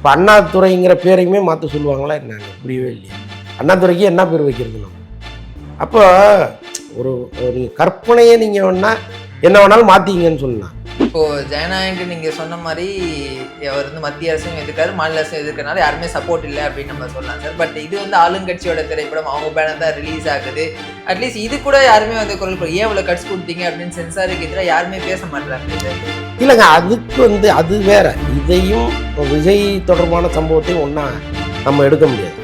இப்போ அண்ணாதுரைங்கிற பேரையுமே மாற்ற சொல்லுவாங்களா என்னங்க புரியவே இல்லையா. அண்ணாதுரைக்கு என்ன பேர் வைக்கிறது நம்ம? அப்போ ஒரு நீங்கள் கற்பனையை நீங்கள் வேணா என்ன வேணாலும் மாற்றிங்கன்னு சொல்லலாம். இப்போ ஜனநாயகனுக்கு நீங்க சொன்ன மாதிரி அவர் வந்து மத்திய அரசும் எதிர்க்காரு மாநில அரசும் எதிர்க்கனால யாருமே சப்போர்ட் இல்லை அப்படின்னு நம்ம சொல்லலாம் சார். பட் இது வந்து ஆளுங்கட்சியோட திரைப்படம் அவங்க பேனர் தான் ரிலீஸ் ஆகுது. அட்லீஸ்ட் இது கூட யாருமே வந்து குரல் ஏன் இவ்வளவு கட்ஸ் கொடுத்தீங்க அப்படின்னு சென்சாருக்கு எதிராக யாருமே பேச மாட்டாங்க இல்லைங்க அதுக்கு வந்து அது வேற. இதையும் இப்போ விஜய் தொடர்பான சம்பவத்தையும் ஒன்றா நம்ம எடுக்க முடியாது.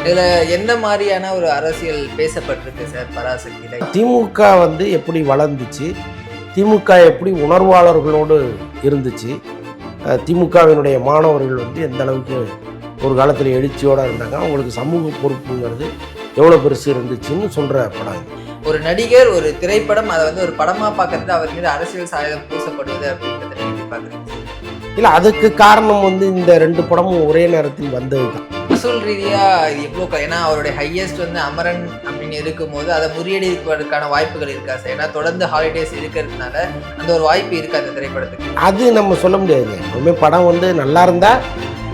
இதுல எந்த மாதிரியான ஒரு அரசியல் பேசப்பட்டிருக்கு சார் பராசக்தியில? திமுக வந்து எப்படி வளர்ந்துச்சு? திமுக எப்படி உணர்வாளர்களோடு இருந்துச்சு? திமுகவினுடைய மாணவர்கள் வந்து எந்த அளவுக்கு ஒரு காலத்தில் எழுச்சியோடு இருந்தாங்க? அவங்களுக்கு சமூக பொறுப்புங்கிறது எவ்வளோ பெருசு இருந்துச்சுன்னு சொல்கிற படம். ஒரு நடிகர் ஒரு திரைப்படம் அதை வந்து ஒரு படமா பார்க்கறது அவர் மீது அரசியல் சாயம் பூசப்படுவது அப்படின்றத நீங்க பாக்குறீங்க இல்லை அதுக்கு காரணம் வந்து இந்த ரெண்டு படமும் ஒரே நேரத்தில் வந்தது தான் வசூல் ரீதியா இது எவ்வளோ ஏன்னா அவருடைய ஹையஸ்ட் வந்து அமரன் அப்படின்னு இருக்கும்போது அதை முறியடிப்பதற்கான வாய்ப்புகள் இருக்கா சார்? ஏன்னா தொடர்ந்து ஹாலிடேஸ் இருக்கிறதுனால அந்த ஒரு வாய்ப்பு இருக்கா அந்த திரைப்படத்துக்கு? அது நம்ம சொல்ல முடியாது எப்பவுமே படம் வந்து நல்லா இருந்தால்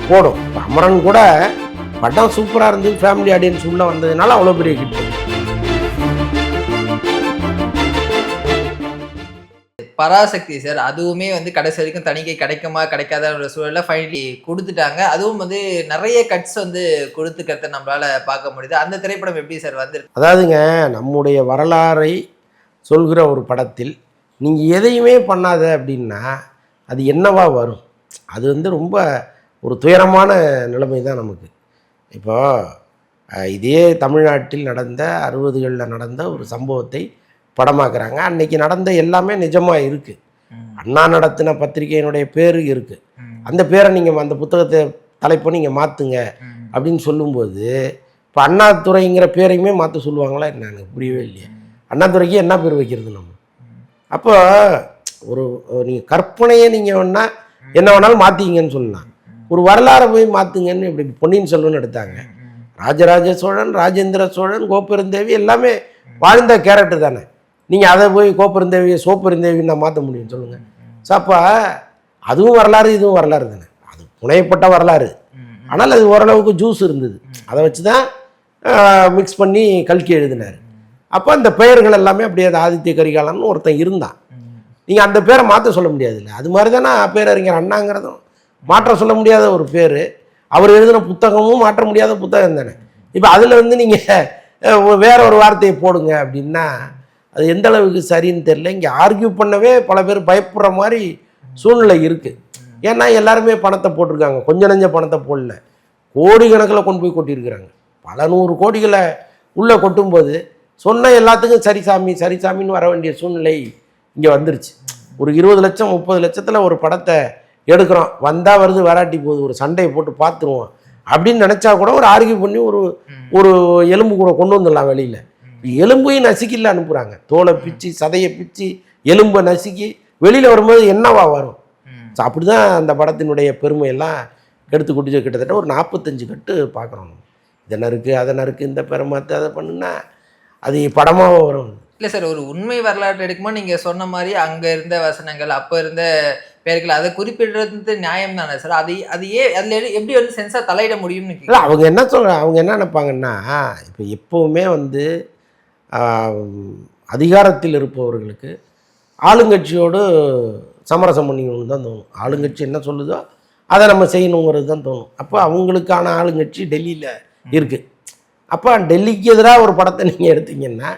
போடும். அமரன் கூட படம் சூப்பராக இருந்து ஃபேமிலி ஆடியன்ஸ் உள்ளே வந்ததுனால அவ்வளோ பெரிய ஹிட் பராசக்தி சார். அதுவுமே வந்து கடைசி வரைக்கும் தணிக்கை கிடைக்குமா கிடைக்காத ஒரு சூழல்ல ஃபைனலி கொடுத்துட்டாங்க. அதுவும் வந்து நிறைய கட்ஸ் வந்து கொடுத்துக்கிறத நம்மளால பார்க்க முடியுது. அந்த திரைப்படம் எப்படி சார் வந்து அதாவதுங்க நம்முடைய வரலாறை சொல்கிற ஒரு படத்தில் நீங்கள் எதையுமே பண்ணாத அப்படின்னா அது என்னவா வரும்? அது வந்து ரொம்ப ஒரு துயரமான நிலைமை தான் நமக்கு. இப்போ இதே தமிழ்நாட்டில் நடந்த அறுபதுகளில் நடந்த ஒரு சம்பவத்தை படமாக்குறாங்க. அன்னைக்கு நடந்த எல்லாமே நிஜமாக இருக்குது அண்ணா நடத்தின பத்திரிகையினுடைய பேர் இருக்குது அந்த பேரை நீங்கள் அந்த புத்தகத்தை தலைப்பை நீங்கள் மாற்றுங்க அப்படின்னு சொல்லும்போது இப்போ அண்ணாதுரைங்கிற பேரையுமே மாற்ற சொல்லுவாங்களா என்னன்னு புரியவே இல்லையா. அண்ணாதுரைக்கு என்ன பேர் வைக்கிறது நம்ம? அப்போ ஒரு நீங்கள் கற்பனையை நீங்கள் வேணா என்ன வேணாலும் மாற்றிங்கன்னு சொல்லலாம். ஒரு வரலாறை போய் மாற்றுங்கன்னு இப்படி பொன்னியின் செல்வன் எடுத்தாங்க. ராஜராஜ சோழன் ராஜேந்திர சோழன் கோப்பெருந்தேவி எல்லாமே வாழ்ந்த கேரக்டர் தானே. நீங்கள் அதை போய் கோப்பருந்தேவி சோப்பெருந்தேவின்னு நான் மாற்ற முடியும் சொல்லுங்கள் ஸோ அப்போ அதுவும் வரலாறு இதுவும் வரலாறு தானே. அது புனையப்பட்ட வரலாறு. ஆனால் அது ஓரளவுக்கு ஜூஸ் இருந்தது. அதை வச்சு தான் மிக்ஸ் பண்ணி கல்கி எழுதினார். அப்போ அந்த பெயர்கள் எல்லாமே அப்படியே அது ஆதித்ய கரிகாலன்னு ஒருத்தன் இருந்தான். நீங்கள் அந்த பேரை மாற்ற சொல்ல முடியாதுல்ல. அது மாதிரி தானே பேரறிஞர் அண்ணாங்கிறதும்? மாற்ற சொல்ல முடியாத ஒரு பேர். அவர் எழுதின புத்தகமும் மாற்ற முடியாத புத்தகம் தானே. இப்போ அதில் வந்து நீங்கள் வேற ஒரு வார்த்தையை போடுங்க அப்படின்னா அது எந்த அளவுக்கு சரின்னு தெரியல. இங்கே ஆர்கியூ பண்ணவே பல பேர் பயப்படுற மாதிரி சூழ்நிலை இருக்குது ஏன்னா எல்லாருமே பணத்தை போட்டிருக்காங்க. கொஞ்ச நஞ்ச பணத்தை போடல. கோடிக்கணக்கில் கொண்டு போய் கொட்டியிருக்கிறாங்க. பல நூறு கோடிகளை உள்ளே கொட்டும்போது சொன்ன எல்லாத்துக்கும் சரி சாமி சரி சாமின்னு வர வேண்டிய சூழ்நிலை இங்கே வந்துருச்சு. ஒரு இருபது லட்சம் முப்பது லட்சத்தில் ஒரு படத்தை எடுக்கிறோம். வந்தால் வருது வராட்டி போகுது. ஒரு சண்டையை போட்டு பார்த்துருவோம். அப்படின்னு நினச்சா கூட ஒரு ஆர்கியூ பண்ணி ஒரு ஒரு எலும்பு கூட கொண்டு வந்துடலாம் வெளியில். எலும்பையும் நசுக்கில அனுப்புகிறாங்க தோலை பிச்சு சதையை பிச்சு எலும்பை நசுக்கி வெளியில் வரும்போது என்னவா வரும்? ஸோ அப்படி தான் அந்த படத்தினுடைய பெருமையெல்லாம் கெடுத்து குடிச்சு கிட்டத்தட்ட ஒரு நாற்பத்தஞ்சு கட்டு பார்க்குறோம் இதை நறுக்கு அதை நறுக்கு இந்த பெருமாத்து அதை பண்ணுனா அது படமாக வரும்? இல்ல சார் ஒரு உண்மை வரலாற்று எடுக்கும்போது நீங்க சொன்ன மாதிரி அங்க இருந்த வசனங்கள் அப்ப இருந்த பெயர்கள் அதை குறிப்பிடுறது நியாயம் தானே சார்? அது அது ஏன் அதுல எப்படி வந்து சென்சார் தலையிட முடியும்னு இல்லை. அவங்க என்ன சொல்ற அவங்க என்ன நினைப்பாங்கன்னா இப்போ எப்போவுமே வந்து அதிகாரத்தில் இருப்பவர்களுக்கு ஆளுங்கட்சியோடு சமரசம் பண்ணிக்கணும்னு தான் தோணும். ஆளுங்கட்சி என்ன சொல்லுதோ அதை நம்ம செய்யணுங்கிறது தான் தோணும். அப்போ அவங்களுக்கான ஆளுங்கட்சி டெல்லியில் இருக்குது அப்போ டெல்லிக்கு எதிராக ஒரு படத்தை நீங்கள் எடுத்தீங்கன்னா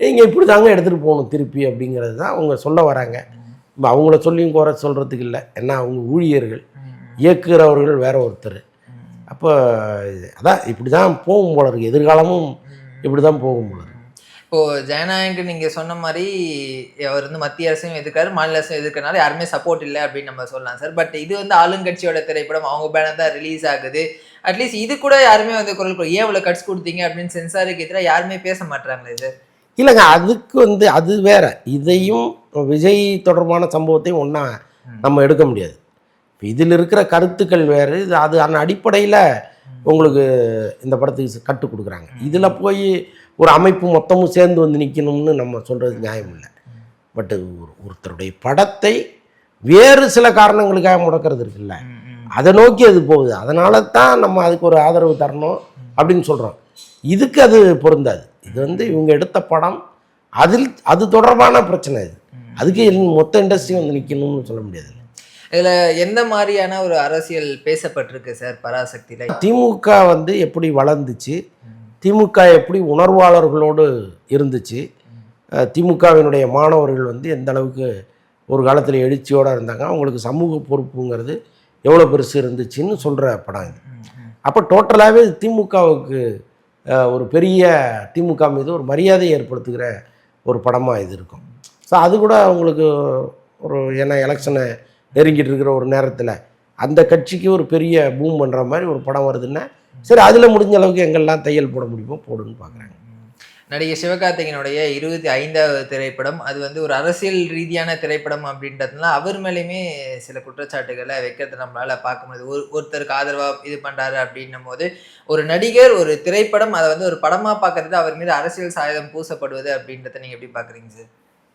நீங்கள் இப்படி தாங்க எடுத்துகிட்டு போகணும் திருப்பி அப்படிங்கிறது தான் அவங்க சொல்ல வராங்க. இப்போ அவங்கள சொல்லியும் குறை சொல்கிறதுக்கு இல்லை. ஏன்னா அவங்க ஊழியர்கள் இயக்குகிறவர்கள் வேற ஒருத்தர். அப்போ அதான் இப்படி தான் போகும் போல இருக்கு. எதிர்காலமும் இப்படி தான் போகும் போல இருக்கு. இப்போ ஜனநாயகனுக்கு நீங்க சொன்ன மாதிரி அவர் வந்து மத்திய அரசும் எதிர்க்காரு மாநில அரசும் எதிர்க்கனால யாருமே சப்போர்ட் இல்லை அப்படின்னு நம்ம சொல்லலாம் சார். பட் இது வந்து ஆளுங்கட்சியோட திரைப்படம் அவங்க பேனர் தான் ரிலீஸ் ஆகுது. அட்லீஸ்ட் இது கூட யாருமே வந்து குரல் ஏன் இவ்வளவு கட்ஸ் கொடுத்தீங்க அப்படின்னு சென்சாருக்கு எதிராக யாருமே பேச மாட்டாங்களே சார்? இல்லைங்க அதுக்கு வந்து அது வேற. இதையும் விஜய் தொடர்பான சம்பவத்தையும் ஒன்றா நம்ம எடுக்க முடியாது. இதில் இருக்கிற கருத்துக்கள் வேறு. இது அது அந்த அடிப்படையில் உங்களுக்கு இந்த படத்துக்கு கற்றுக் கொடுக்குறாங்க. இதில் போய் ஒரு அமைப்பு மொத்தமும் சேர்ந்து வந்து நிற்கணும்னு நம்ம சொல்கிறது நியாயம் இல்லை. பட் ஒரு ஒருத்தருடைய படத்தை வேறு சில காரணங்களுக்காக முடக்கிறது இருக்குல்ல. அதை நோக்கி அது போகுது. அதனால தான் நம்ம அதுக்கு ஒரு ஆதரவு தரணும் அப்படின்னு சொல்கிறோம் இதுக்கு அது பொருந்தாது. இது வந்து இவங்க எடுத்த படம் அதில் அது தொடர்பான பிரச்சனை இது. அதுக்கு மொத்த இண்டஸ்ட்ரி வந்து நிற்கணும்னு சொல்ல முடியாது. இதுல எந்த மாதிரியான ஒரு அரசியல் பேசப்பட்டிருக்கு சார்? பராசக்தியில திமுக வந்து எப்படி வளர்ந்துச்சு திமுக எப்படி உணர்வாளர்களோடு இருந்துச்சு திமுகவினுடைய மாணவர்கள் வந்து எந்த அளவுக்கு ஒரு காலத்தில் எழுச்சியோடு இருந்தாங்க அவங்களுக்கு சமூக பொறுப்புங்கிறது எவ்வளோ பெருசு இருந்துச்சுன்னு சொல்கிற படம் இது. அப்போ டோட்டலாகவே திமுகவுக்கு ஒரு பெரிய திமுக மீது ஒரு மரியாதை ஏற்படுத்துகிற ஒரு படமாக இது இருக்கும். ஸோ அது கூட அவங்களுக்கு ஒரு ஏன்னா எலெக்ஷனை நெருங்கிட்டு இருக்கிற ஒரு நேரத்தில் அந்த கட்சிக்கு ஒரு பெரிய பூம் பண்ணுற மாதிரி ஒரு படம் வருதுன்னா சரி அதில் முடிஞ்ச அளவுக்கு எங்கெல்லாம் தையல் போட முடியுமோ போடுன்னு பார்க்குறாங்க நடிகர் சிவகார்த்திகேயனுடைய இருபத்தி ஐந்தாவது திரைப்படம் அது வந்து ஒரு அரசியல் ரீதியான திரைப்படம் அப்படின்றதுனால அவர் மேலேயுமே சில குற்றச்சாட்டுகளை வைக்கிறது நம்மளால பார்க்க முடியுது. ஒரு ஒருத்தருக்கு ஆதரவா இது பண்றாரு அப்படின்னும் போது ஒரு நடிகர் ஒரு திரைப்படம் அதை வந்து ஒரு படமா பார்க்கறது அவர் மீது அரசியல் சாயுதம் பூசப்படுவது அப்படின்றத நீங்க எப்படி பாக்குறீங்க சார்?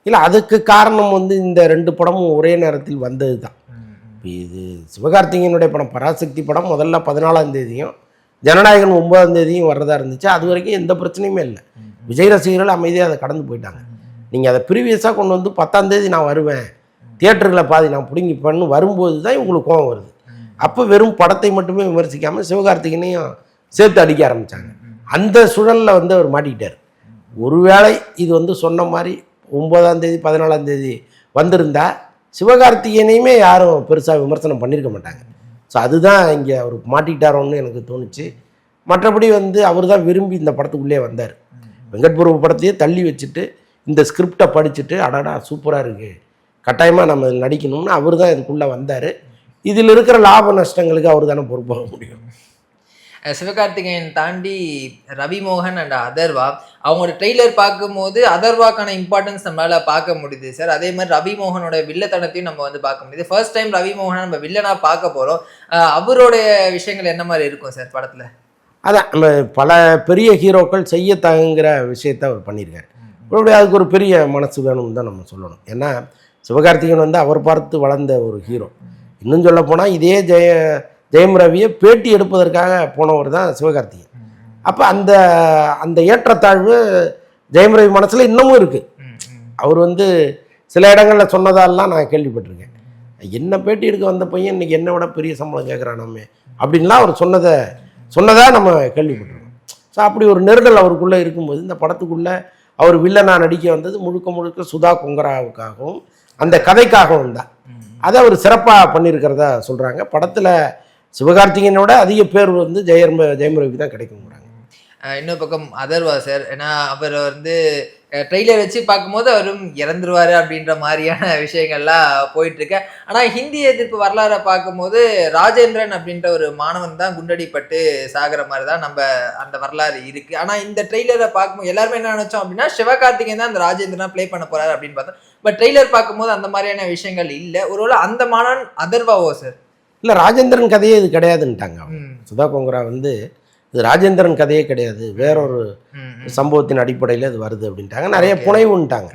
இல்லை அதுக்கு காரணம் வந்து இந்த ரெண்டு படமும் ஒரே நேரத்தில் வந்தது தான் இப்போ இது சிவகார்த்திகேயனுடைய படம் பராசக்தி படம் முதல்ல பதினாலாம் தேதியும் ஜனநாயகன் ஒன்பதாம் தேதியும் வர்றதா இருந்துச்சு. அது வரைக்கும் எந்த பிரச்சனையுமே இல்லை. விஜய் ரசிகர்கள் அமைதியாக அதை கடந்து போயிட்டாங்க. நீங்கள் அதை ப்ரீவியஸாக கொண்டு வந்து பத்தாம் தேதி நான் வருவேன். தியேட்டர்களை பாதி நான் பிடுங்கிப்பேன்னு வரும்போது தான் இவங்களுக்கு கோவம் வருது. அப்போ வெறும் படத்தை மட்டுமே விமர்சிக்காமல் சிவகார்த்திகேயனையும் சேர்த்து அடிக்க ஆரம்பித்தாங்க அந்த சூழலில் வந்து அவர் மாட்டிக்கிட்டார். ஒருவேளை இது வந்து சொன்ன மாதிரி ஒன்பதாம் தேதி பதினாலாம் தேதி வந்திருந்தா சிவகார்த்திகேயனையுமே யாரும் பெருசாக விமர்சனம் பண்ணியிருக்க மாட்டாங்க. ஸோ அதுதான் இங்கே அவர் மாட்டிக்கிட்டாரோன்னு எனக்கு தோணுச்சு. மற்றபடி வந்து அவர் தான் விரும்பி இந்த படத்துக்குள்ளே வந்தார். வெங்கட் பிரபு படத்தையே தள்ளி வச்சுட்டு இந்த ஸ்கிரிப்டை படிச்சுட்டு அடடா சூப்பராக இருக்குது கட்டாயமாக நம்ம நடிக்கணும்னு அவர் தான் இதுக்குள்ளே வந்தார். இதில் இருக்கிற லாப நஷ்டங்களுக்கு அவர் தானே பொறுப்பாக முடியும். சிவகார்த்திகேயன் தாண்டி ரவி மோகன் அண்ட் அதர்வா அவங்களோட ட்ரெய்லர் பார்க்கும்போது அதர்வாக்கான இம்பார்ட்டன்ஸ் நம்மளால பார்க்க முடியுது சார் அதே மாதிரி ரவி மோகனோட வில்லத்தனத்தையும் நம்ம வந்து பார்க்க முடியுது. ஃபர்ஸ்ட் டைம் ரவி மோகனை நம்ம வில்லனா பார்க்க அஹ் அவருடைய விஷயங்கள் என்ன மாதிரி இருக்கும் சார் படத்துல? அதான் நம்ம பல பெரிய ஹீரோக்கள் செய்ய தகுங்கிற விஷயத்தை அவர் பண்ணியிருக்காரு. மறுபடியும் அதுக்கு ஒரு பெரிய மனசு வேணும்னு தான் நம்ம சொல்லணும். ஏன்னா சிவகார்த்திகேயன் வந்து அவர் பார்த்து வளர்ந்த ஒரு ஹீரோ. இன்னும் சொல்ல போனால் இதே ஜெய ஜெயம் ரவியை பேட்டி எடுப்பதற்காக போனவர் தான் சிவகார்த்திகேயன். அப்போ அந்த அந்த ஏற்றத்தாழ்வு ஜெயம் ரவி மனசில் இன்னமும் இருக்குது அவர் வந்து சில இடங்களில் சொன்னதாலாம் நான் கேள்விப்பட்டிருக்கேன். என்ன பேட்டி எடுக்க வந்த பையன் இன்னைக்கு என்னை விட பெரிய சம்பளம் கேட்குறானாமே அப்படின்லாம் அவர் சொன்னதை சொன்னதாக நம்ம கேள்விப்பட்டிருக்கோம். ஸோ அப்படி ஒரு நெருடல் அவருக்குள்ளே இருக்கும்போது இந்த படத்துக்குள்ளே அவர் வில்லனாக நடிக்க வந்தது முழுக்க முழுக்க சுதா கொங்கராவுக்காகவும் அந்த கதைக்காகவும் தான். அதை அவர் சிறப்பாக பண்ணியிருக்கிறதா சொல்கிறாங்க படத்தில் சிவகார்த்திகேயனோட அதிக பேர் வந்து ஜெயம் ஜெயமரவிக்கு தான் கிடைக்குங்கிறாங்க இன்னொரு பக்கம் அதர்வா சார் ஏன்னா அவர் வந்து ட்ரெய்லர் வச்சு பார்க்கும்போது அவரும் இறந்துருவார் அப்படின்ற மாதிரியான விஷயங்கள்லாம் போயிட்டுருக்கு. ஆனால் ஹிந்தி எதிர்ப்பு வரலாறை பார்க்கும்போது ராஜேந்திரன் அப்படின்ற ஒரு மாணவன் தான் குண்டடிப்பட்டு சாகிற மாதிரி தான் நம்ம அந்த வரலாறு இருக்குது ஆனால் இந்த ட்ரெய்லரை பார்க்கும்போது எல்லாருமே என்ன நினச்சோம் அப்படின்னா சிவகார்த்திகேயன் தான் அந்த ராஜேந்திரனா ப்ளே பண்ண போகிறார் அப்படின்னு பார்த்தோம். பட் ட்ரெய்லர் பார்க்கும்போது அந்த மாதிரியான விஷயங்கள் இல்லை. ஒருவேளை அந்த மாணவன் அதர்வாவோ சார்? இல்லை ராஜேந்திரன் கதையே இது கிடையாதுன்ட்டாங்க. சுதா கொங்கரா வந்து இது ராஜேந்திரன் கதையே கிடையாது வேறொரு சம்பவத்தின் அடிப்படையில் இது வருது அப்படின்ட்டாங்க. நிறைய புனைவுன்ட்டாங்க.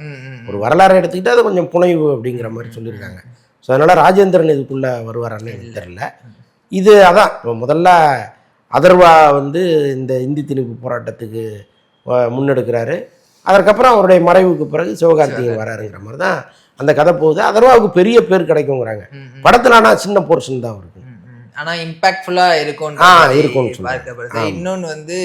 ஒரு வரலாறை எடுத்துக்கிட்டு அது கொஞ்சம் புனைவு அப்படிங்கிற மாதிரி சொல்லியிருக்காங்க. ஸோ அதனால் ராஜேந்திரன் இதுக்குள்ளே வருவாரான்னு எனக்கு தெரியல. இது அதான் இப்போ முதல்ல அதர்வா வந்து இந்த இந்தி திணிப்பு போராட்டத்துக்கு முன்னெடுக்கிறாரு. அதற்கப்புறம் அவருடைய மறைவுக்கு பிறகு சிவகார்த்திகேயன் வராருங்கிற மாதிரி தான் அந்த கதை போகுது. அதர்வாவுக்கு பெரிய பேர் கிடைக்குங்கிறாங்க. படத்தில் ஆனால் சின்ன போர்ஷன் தான் இருக்கு ஆனா இம்பாக்ட்ஃபுல்லா இருக்கும் ஆ. பார்க்கப்படுது. இன்னொன்னு வந்து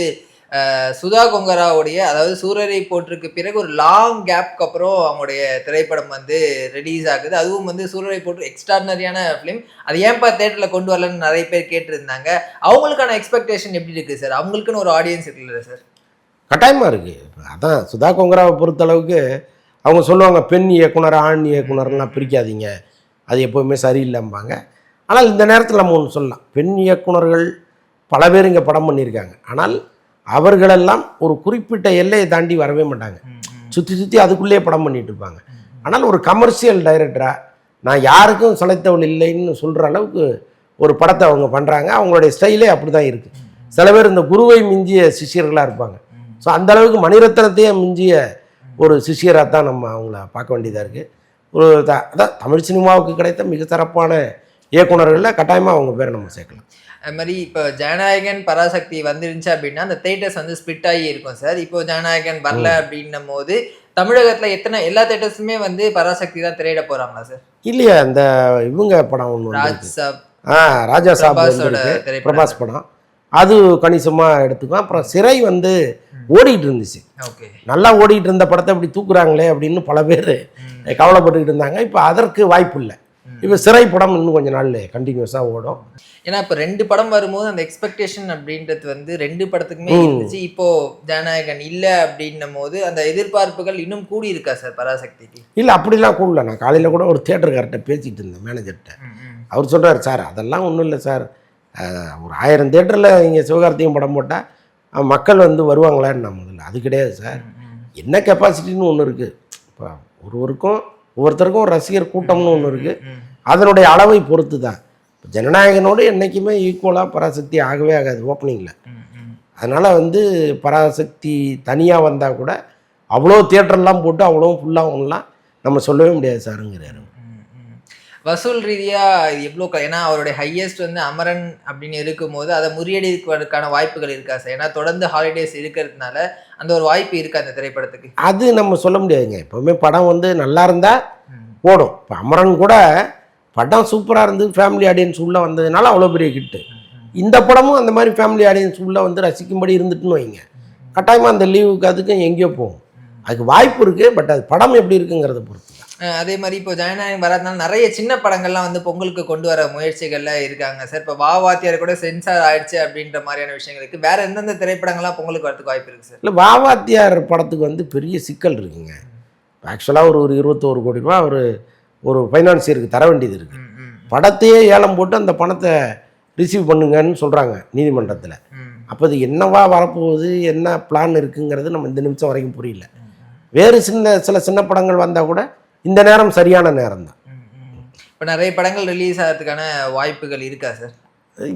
சுதா கொங்கராவுடைய அதாவது சூரரை போட்டிருக்கு பிறகு ஒரு லாங் கேப்க்கு அப்புறம் அவங்களுடைய திரைப்படம் வந்து ரிலீஸ் ஆகுது. அதுவும் வந்து சூரரை போட்டு எக்ஸ்ட்ராடனரியான ஃபிலிம் அது ஏன்பா தேட்டர்ல கொண்டு வரலன்னு நிறைய பேர் கேட்டிருந்தாங்க. அவங்களுக்கான எக்ஸ்பெக்டேஷன் எப்படி இருக்கு சார் அவங்களுக்குன்னு ஒரு ஆடியன்ஸ் இருக்குல்ல சார் கட்டாயமாக இருக்குது அதான் சுதா கொங்கராவை பொறுத்தளவுக்கு அவங்க சொல்லுவாங்க பெண் இயக்குனர் ஆண் இயக்குனர்லாம் பிரிக்காதீங்க. அது எப்போவுமே சரியில்லைம்பாங்க. ஆனால் இந்த நேரத்தில் நம்ம ஒன்று சொல்லலாம். பெண் இயக்குனர்கள் பல பேர் இங்கே படம் பண்ணியிருக்காங்க. ஆனால் அவர்களெல்லாம் ஒரு குறிப்பிட்ட எல்லையை தாண்டி வரவே மாட்டாங்க. சுற்றி சுற்றி அதுக்குள்ளேயே படம் பண்ணிட்டு இருப்பாங்க. ஆனால் ஒரு கமர்ஷியல் டைரக்டராக நான் யாருக்கும் சளைத்தவள் இல்லைன்னு சொல்கிற அளவுக்கு ஒரு படத்தை அவங்க பண்ணுறாங்க அவங்களுடைய ஸ்டைலே அப்படி தான் இருக்குது சில பேர் இந்த குருவை மிஞ்சிய சிஷ்யர்களாக இருப்பாங்க. ஸோ அந்த அளவுக்கு மணிரத்னத்தையே மிஞ்சிய ஒரு சிஷியராக தான் நம்ம அவங்கள பார்க்க வேண்டியதாக இருக்குது ஒரு த அதான் தமிழ் சினிமாவுக்கு கிடைத்த மிக சிறப்பான இயக்குனர்களில் கட்டாயமாக அவங்க பேரை நம்ம சேர்க்கலாம். அது மாதிரி இப்போ ஜனநாயகன் பராசக்தி வந்துருந்துச்சு அப்படின்னா அந்த தேட்டர்ஸ் வந்து ஸ்பிட் ஆகி இருக்கும் சார். இப்போ ஜனநாயகன் வரல அப்படின்னும் போது தமிழகத்துல எத்தனை எல்லா தேட்டர்ஸுமே வந்து பராசக்தி தான் திரையிட போறாங்களா சார்? இல்லையா இந்த இவங்க படம் ஒன்று ராஜ் சாப் ஆ ராஜா சாப். பிரபாஸ் படம். அது கணிசமாக எடுத்துக்கலாம். அப்புறம் சிறை வந்து ஓடிட்டு இருந்துச்சு. ஓகே. நல்லா ஓடிட்டு இருந்த படத்தை இப்படி தூக்குறாங்களே அப்படின்னு பல பேர் கவலைப்பட்டுக்கிட்டு இருந்தாங்க. இப்போ அதற்கு வாய்ப்பு இல்லை. இப்போ சிறை படம் இன்னும் கொஞ்ச நாள் கண்டினியூஸாக ஓடும். ஏன்னா இப்போ ரெண்டு படம் வரும்போது அந்த எக்ஸ்பெக்டேஷன் அப்படின்றது வந்து ரெண்டு படத்துக்குமே இருந்துச்சு. இப்போ ஜனநாயகன் இல்ல அப்படின்னும் போது அந்த எதிர்பார்ப்புகள் இன்னும் கூடி இருக்கா சார் பராசக்திக்கு? இல்லை அப்படிலாம் கூடல. நான் காலையில் கூட ஒரு தேட்டருக்கார்ட்ட பேசிகிட்டு இருந்தேன் மேனேஜர்கிட்ட அவர் சொல்றாரு சார் அதெல்லாம் ஒன்றும் இல்லை சார். ஒரு ஆயிரம் தேட்டரில் நீங்கள் சிவகார்த்திகேயன் படம் போட்டால் மக்கள் வந்து வருவாங்களான்னு நான் முதல்ல அது கிடையாது சார். என்ன கெப்பாசிட்டின்னு ஒன்று இருக்குது இப்போ ஒருவருக்கும் ஒவ்வொருத்தருக்கும் ஒரு ரசிகர் கூட்டம்னு ஒன்று இருக்குது அதனுடைய அளவை பொறுத்து தான் இப்போ ஜனநாயகனோடு என்றைக்குமே ஈக்குவலாக பராசக்தி ஆகவே ஆகாது ஓப்பனிங்கில் அதனால் வந்து பராசக்தி தனியாக வந்தால் கூட அவ்வளோ தியேட்டர்லாம் போட்டு அவ்வளோ ஃபுல்லாகும்லாம் நம்ம சொல்லவே முடியாது சாருங்கிறாரு. வசூல் ரீதியா இது எவ்வளோ ஏன்னா அவருடைய ஹையஸ்ட் வந்து அமரன் அப்படின்னு இருக்கும்போது அதை முறியடிப்பதற்கான வாய்ப்புகள் இருக்கா சார்? ஏன்னா தொடர்ந்து ஹாலிடேஸ் இருக்கிறதுனால அந்த ஒரு வாய்ப்பு இருக்கா அந்த திரைப்படத்துக்கு? அது நம்ம சொல்ல முடியாதுங்க. எப்போவுமே படம் வந்து நல்லா இருந்தால் ஓடும். இப்போ அமரன் கூட படம் சூப்பராக இருந்து ஃபேமிலி ஆடியன்ஸ் உள்ளே வந்ததுனால அவ்வளோ பெரிய ஹிட்டு இந்த படமும் அந்த மாதிரி ஃபேமிலி ஆடியன்ஸ் உள்ளே வந்து ரசிக்கும்படி இருந்துட்டுன்னு வைங்க. கட்டாயமாக அந்த லீவுக்கு அதுக்கும் எங்கேயோ போகும். அதுக்கு வாய்ப்பு இருக்குது பட் அது படம் எப்படி இருக்குங்கிறத பொறுத்து. அதே மாதிரி இப்போ ஜனநாயகம் வராதனால நிறைய சின்ன படங்கள்லாம் வந்து பொங்கலுக்கு கொண்டு வர முயற்சிகள்ல இருக்காங்க. சார் இப்போ வா வாத்தியார் கூட சென்சார் ஆயிடுச்சு அப்படின்ற மாதிரியான விஷயங்களுக்கு வேற எந்தெந்த திரைப்படங்கள்லாம் பொங்கலுக்கு வரதுக்கு வாய்ப்பு இருக்கு சார்? இல்லை வாவாத்தியார் படத்துக்கு வந்து பெரிய சிக்கல் இருக்குங்க. ஆக்சுவலாக ஒரு ஒரு இருபத்தோரு கோடி ரூபா ஒரு ஒரு ஃபைனான்சியருக்கு தர வேண்டியது இருக்குது படத்தையே ஏலம் போட்டு அந்த பணத்தை ரிசீவ் பண்ணுங்கன்னு சொல்கிறாங்க நீதிமன்றத்தில். அப்போ அது என்னவா வரப்போகுது என்ன பிளான் இருக்குங்கிறது நம்ம இந்த நிமிஷம் வரைக்கும் புரியல. வேறு சின்ன சில சின்ன படங்கள் வந்தால் கூட இந்த நேரம் சரியான நேரம் தான். இப்போ நிறைய படங்கள் ரிலீஸ் ஆகிறதுக்கான வாய்ப்புகள் இருக்கா சார்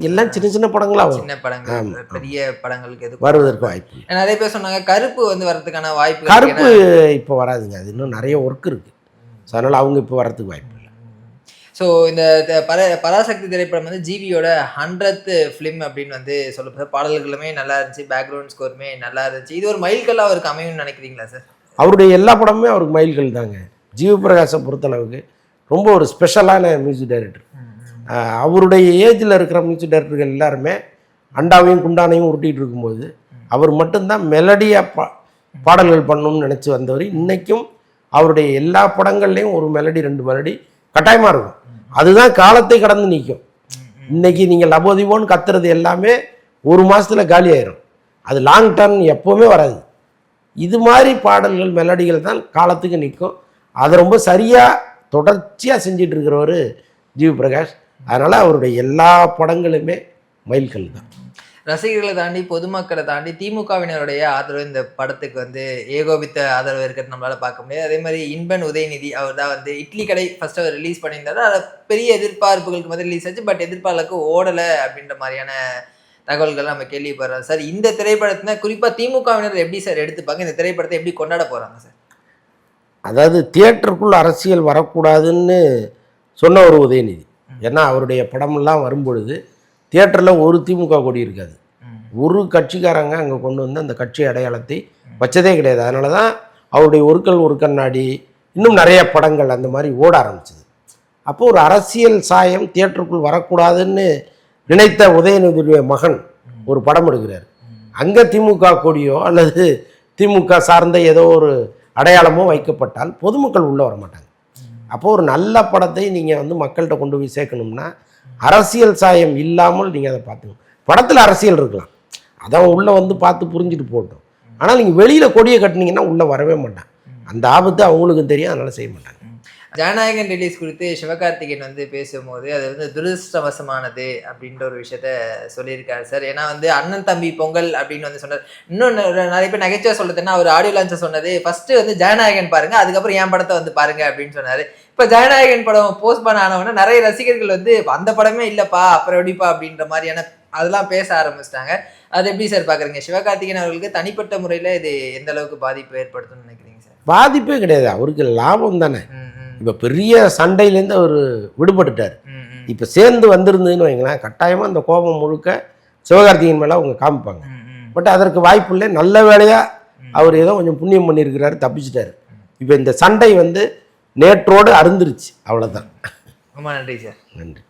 எல்லாம் சின்ன சின்ன படங்களா சின்ன படங்கள். பெரிய படங்களுக்கு எதுவும் வருவதற்கு வாய்ப்பு. நிறைய பேர் சொன்னாங்க கருப்பு வந்து வரதுக்கான வாய்ப்பு கருப்பு இப்போ வராதுங்க. அது இன்னும் நிறைய ஒர்க் இருக்குது ஸோ அதனால் அவங்க இப்போ வர்றதுக்கு வாய்ப்பு இல்லை. ஸோ இந்த பர பராசக்தி திரைப்படம் வந்து ஜிவியோட ஹண்ட்ரட் ஃபிலிம் அப்படின்னு வந்து சொல்லப்படுது. பாடல்களுமே நல்லா இருந்துச்சு பேக்ரவுண்ட் ஸ்கோருமே நல்லா இருந்துச்சு. இது ஒரு மைல்கல்லாக அவருக்கு அமையும்னு நினைக்கிறீங்களா சார் அவருடைய எல்லா படமுமே அவருக்கு மைல்கள் தாங்க. ஜீவபிரகாசை பொறுத்தளவுக்கு ரொம்ப ஒரு ஸ்பெஷலான மியூசிக் டைரக்டர் அவருடைய ஏஜில் இருக்கிற மியூசிக் டைரக்டர்கள் எல்லாருமே அண்டாவையும் குண்டானையும் உருட்டிகிட்டு இருக்கும்போது அவர் மட்டும்தான் மெலடியாக பா பாடல்கள் பண்ணணும்னு நினச்சி வந்தவர். இன்றைக்கும் அவருடைய எல்லா படங்கள்லேயும் ஒரு மெலடி ரெண்டு மெலடி கட்டாயமாக இருக்கும். அதுதான் காலத்தை கடந்து நிற்கும் இன்னைக்கு நீங்கள் லபோதிபோன்னு கத்துறது எல்லாமே ஒரு மாசத்துல காலி ஆயிரும். அது லாங் டர்ன் எப்போவுமே வராது. இது மாதிரி பாடல்கள் மெலடிகள் தான் காலத்துக்கு நிற்கும். அதை ரொம்ப சரியாக தொடர்ச்சியாக செஞ்சிட்டு இருக்கிறவர் ஜிவி பிரகாஷ். அதனால் அவருடைய எல்லா படங்களுமே மைல்கல் தான். ரசிகர்களை தாண்டி பொதுமக்களை தாண்டி திமுகவினருடைய ஆதரவு இந்த படத்துக்கு வந்து ஏகோபித்த ஆதரவு இருக்கிறது நம்மளால பார்க்க முடியாது. அதே மாதிரி இன்பன் உதயநிதி அவர் தான் வந்து இட்லி கடை ஃபர்ஸ்ட் அவர் ரிலீஸ் பண்ணியிருந்தாரு. அதை பெரிய எதிர்பார்ப்புகளுக்கு வந்து ரிலீஸ் ஆச்சு. பட் எதிர்பார்ப்புக்கு ஓடலை அப்படின்ற மாதிரியான தகவல்கள் நம்ம கேள்விப்படுறோம். சார் இந்த திரைப்படத்தில் குறிப்பாக திமுகவினர் எப்படி சார் எடுத்துப்பாங்க? இந்த திரைப்படத்தை எப்படி கொண்டாட போகிறாங்க சார் அதாவது தியேட்டருக்குள்ள அரசியல் வரக்கூடாதுன்னு சொன்ன ஒரு உதயநிதி. ஏன்னா அவருடைய படமெல்லாம் வரும்பொழுது தியேட்டரில் ஒரு திமுக கொடி இருக்காது. ஒரு கட்சிக்காரங்க அங்கே கொண்டு வந்து அந்த கட்சி அடையாளத்தை வச்சதே கிடையாது. அதனால தான் அவருடைய ஒருக்கல் ஒரு கண்ணாடி இன்னும் நிறைய படங்கள் அந்த மாதிரி ஓட ஆரம்பிச்சது. அப்போ ஒரு அரசியல் சாயம் தியேட்டருக்குள் வரக்கூடாதுன்னு நினைத்த உதயநிதியுடைய மகன் ஒரு படம் எடுக்கிறார். அங்கே திமுக கொடியோ அல்லது திமுக சார்ந்த ஏதோ ஒரு அடையாளமோ வைக்கப்பட்டால் பொதுமக்கள் உள்ளே வர மாட்டாங்க அப்போது ஒரு நல்ல படத்தை நீங்கள் வந்து மக்கள்கிட்ட கொண்டு போய் சேர்க்கணும்னா அரசியல் சாயம் இல்லாமல் நீங்கள் அதை பார்த்துக்கணும். படத்தில் அரசியல் இருக்கலாம். அதான் உள்ளே வந்து பார்த்து புரிஞ்சுட்டு போட்டோம் ஆனால் நீங்கள் வெளியில் கொடியை கட்டினீங்கன்னா உள்ளே வரவே மாட்டான் அந்த ஆபத்து அவங்களுக்கும் தெரியும் அதனால் செய்ய மாட்டாங்க. ஜனநாயகன் ரிலீஸ் குறித்து சிவகார்த்திகேயன் வந்து பேசும்போது அது வந்து துரதிருஷ்டவசமானது அப்படின்ற ஒரு விஷயத்த சொல்லியிருக்காரு சார். ஏன்னா வந்து அண்ணன் தம்பி பொங்கல் அப்படின்னு வந்து சொன்னார். இன்னும் நிறைய பேர் நகைச்சுவை சொல்றதுன்னா அவர் ஆடியோ லான்ச்சை சொன்னது ஃபர்ஸ்ட் வந்து ஜனநாயகன் பாருங்க அதுக்கப்புறம் என் படத்தை வந்து பாருங்க அப்படின்னு சொன்னாரு. இப்போ ஜனநாயகன் படம் போஸ்ட் பண்ண ஆனவொன்னே நிறைய ரசிகர்கள் வந்து அந்த படமே இல்லைப்பா அப்புறம் எப்படிப்பா அப்படின்ற மாதிரியான அதெல்லாம் பேச ஆரம்பிச்சிட்டாங்க. அது எப்படி சார் பாக்குறீங்க? சிவகார்த்திகேயன் அவர்களுக்கு தனிப்பட்ட முறையில் இது எந்த அளவுக்கு பாதிப்பு ஏற்படுத்தும்னு பாதிப்பே கிடையாது. அவருக்கு லாபம் தானே. இப்போ பெரிய சண்டையிலேருந்து அவர் விடுபட்டுட்டார். இப்போ சேர்ந்து வந்திருந்ததுன்னு வைங்களேன் கட்டாயமாக அந்த கோபம் முழுக்க சிவகார்த்திகேயன் மேலே அவங்க காமிப்பாங்க. பட் அதற்கு வாய்ப்பு இல்லை நல்ல வேலையாக அவர் ஏதோ கொஞ்சம் புண்ணியம் பண்ணியிருக்கிறாரு தப்பிச்சிட்டாரு. இப்போ இந்த சண்டை வந்து நேற்றோடு அருந்துருச்சு. அவ்வளோதான் ரொம்ப நன்றி சார். நன்றி.